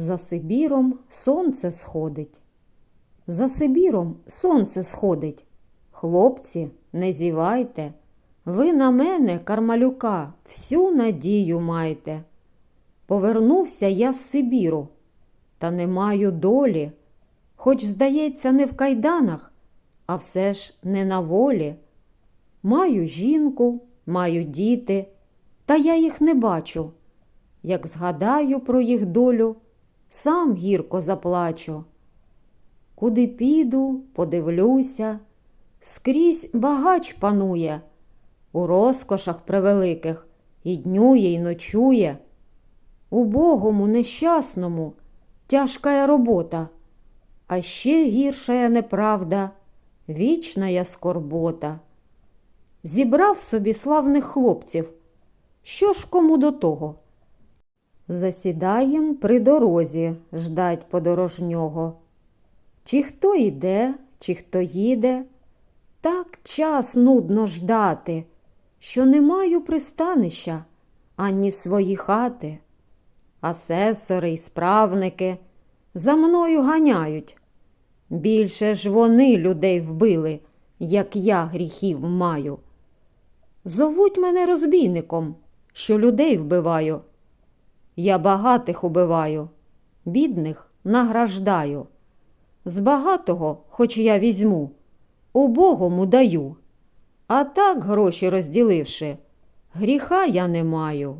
За Сибіром сонце сходить. За Сибіром сонце сходить. Хлопці, не зівайте. Ви на мене, кармалюка, всю надію майте. Повернувся я з Сибіру, та не маю долі, хоч, здається, не в кайданах, а все ж не на волі. Маю жінку, маю діти, та я їх не бачу. Як згадаю про їх долю, сам гірко заплачу. Куди піду, подивлюся, скрізь багач панує, у розкошах превеликих і днює, і ночує. Убогому, нещасному тяжкая робота, а ще гіршая неправда, вічная скорбота. Зібрав собі славних хлопців. Що ж кому до того? Засідаєм при дорозі ждать подорожнього. Чи хто йде, чи хто їде, так час нудно ждати, що не маю пристанища ані свої хати. Асесори й справники за мною ганяють. Більше ж вони людей вбили, як я гріхів маю. Зовуть мене розбійником, що людей вбиваю. Я багатих убиваю, бідних награждаю. З багатого, хоч я візьму, убогому даю. А так, гроші розділивши, гріха я не маю.